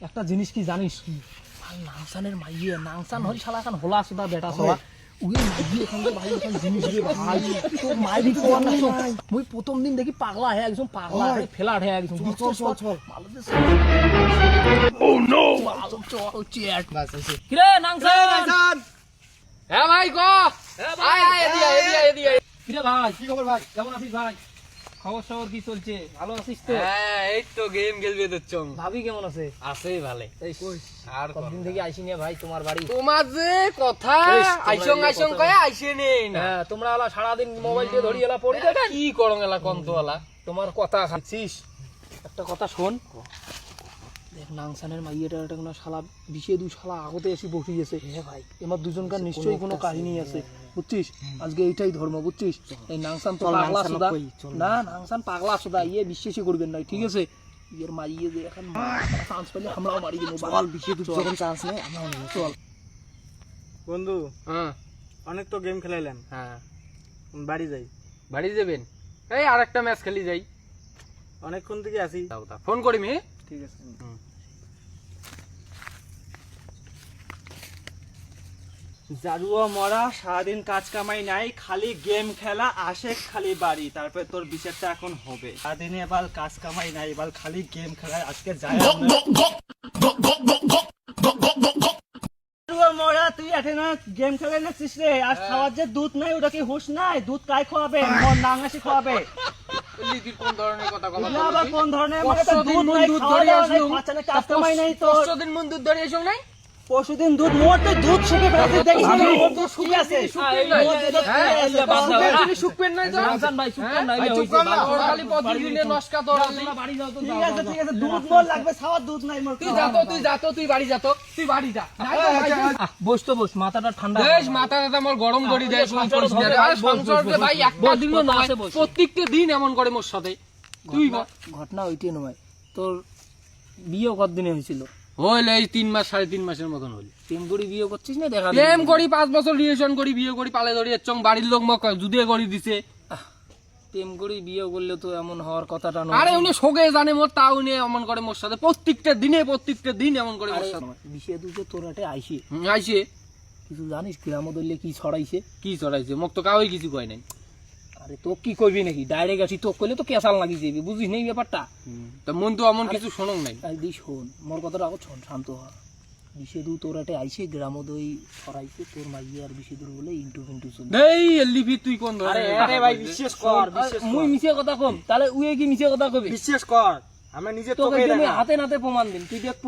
একটা জিনিস কি জানিস? নাংসানের মাইয়ে নাংসান হরি শালা এখন হোলা সুদা বেটা মুই প্রথম দিন দেখি পাগলা হে একদম পাগলা হে ফেলাট হে একদম। চল চল চল ও নো চল চেট কিরে নাংসান? হ্যাঁ ভাই ক? হ্যাঁ। কিরে ভাই? কি খবর ভাই? কেমন আছিস ভাই? খবর সবর কি চলছে? ভালো আছিস তো? হ্যাঁ এই তো গেম খেলবে তো ভাবি কেমন আছে? আছে ভালে। এই আর কতদিন থেকে আইসি নিয়ে ভাই তোমার বাড়ি? তোমার যে কথা আইসং আইসং কয়ে আইসে নেই না। হ্যাঁ তোমরা আলা সারাদিন মোবাইল দিয়ে ধরি এলা পড়ি দেখেন কি করং এলা কন্তওয়ালা তোমার কথা খাচ্ছিস? একটা কথা শোন। দেখ নাংসানের মাইয়েটা একটা কোনো শালা বিষে দু শালা আগতে এসে বসে গেছে। হ্যাঁ ভাই এবার দুজনকার নিশ্চয়ই কোনো কাহিনী আছে। বুঝছিস? আজকে এইটাই ধর্ম বুঝছিস? এই নাংসান তো পাগলা সুদা। না নাংসান। পাগলা সুদা ইয়ে বিশ্বাসই করবেন না ঠিক আছে? ইয়ের মাইয়ে যে এখন চান্স পেলে আমরাও মারি দেবো যখন চান্স নেই আমরাও নেব চল। বন্ধু হ্যাঁ। অনেক তো গেম খেলাইলাম হ্যাঁ। বাড়ি যাই। বাড়ি যাবেন? এই আর একটা ম্যাচ খেলি যাই। অনেকক্ষণ থেকে আসি। ফোন করি মি ঠিক আছে। জারুয়া মরা সারাদিন কাজ কামাই নাই খালি গেম খেলা আসে খালি বাড়ি তারপরে তোর বিচারটা এখন হবে। সারাদিনে এবার কাজ কামাই নাই এবার খালি গেম খেলায় আজকে যায় মরা তুই না গেম খেলে নাচিস রে? আর খাওয়ার যে দুধ নাই ওটা কি হুশ নাই? দুধ কাই খাওয়াবে মন নাঙাসি খাওয়াবে কোন ধরনের কথা কোন ধরনের? মানে তো দুধ নাই দুধ ধরে দাওয়া নাই আসলুম। কাজ কামাই নাই তোর। পরশু দিন মন দুধ ধরে এসো নাই? পরশুদিন দুধ মোট দুধ শুকে তো শুকে আছে। হ্যাঁ, শুকবেন নাই তো? ভাই হ্যাঁ? ভাই, চুপ কর না, ওর খালি প্রতিদিনে নস্কা তোর। বাড়ি যাও তো। ঠিক আছে ঠিক আছে দুধ মোর লাগবে দুধ নাই মোর তুই যাতো তুই যাতো তুই বাড়ি যাতো তুই বাড়ি যা। নাই তো ভাই, আহ, বস তো বস মাথাটা ঠান্ডা বেশ মাথা টাথা আমার গরম করে দেয় বস, ভাই একটা দিনও আছে, বস। প্রত্যেকটা দিন এমন করে মোর সাথে। তুই। ঘটনা ওইটাই নয়। তোর বিয়ে কতদিনে হয়েছিল? হইলে এই তিন মাস সাড়ে তিন মাসের মতন হইল। প্রেম করি বিয়ে করছিস না? দেখা প্রেম করি। পাঁচ বছর রিলেশন করি বিয়ে করি পালে ধরি চং বাড়ির লোক মোক জুদে করে দিছে। প্রেম করি বিয়ে করলে তো এমন হওয়ার কথাটা নয়। আরে উনি শোকে জানে মোর তা উনি এমন করে মোর সাথে প্রত্যেকটা দিনে প্রত্যেকটা দিন এমন করে মোর সাথে। বিষে দুজে তোর হাটে আইসে। আইসে। কিছু জানিস? গ্রাম দলে কি ছড়াইছে? কি চড়াইছে মোক তো কাউই কিছু কয় নাই। আরে তো কি করবি নাকি? ডাইরেক্ট আসি তো কইলে তো কেসাল লাগি যাবি বুঝিস নেই ব্যাপারটা? তা মন তো এমন কিছু নাই। আরে দি শোন মোর কথাটা শোন শান্ত হ। তোর আইসে গ্রামদই ছড়াইছে তোর মাইয়ে আর বিষেদুর বলে ইন্টু ফিন্টু চলে দেই লিপি তুই কোন কথা আরে ভাই বিশ্বাস কর বিশ্বাস মুই মিছে কথা কম তাহলে উয়ে কি মিছে কথা কবি? বিশ্বাস কর আমরা নিজে তোকে দেখা। হাতে নাতে প্রমাণ দিন তুই দেখব?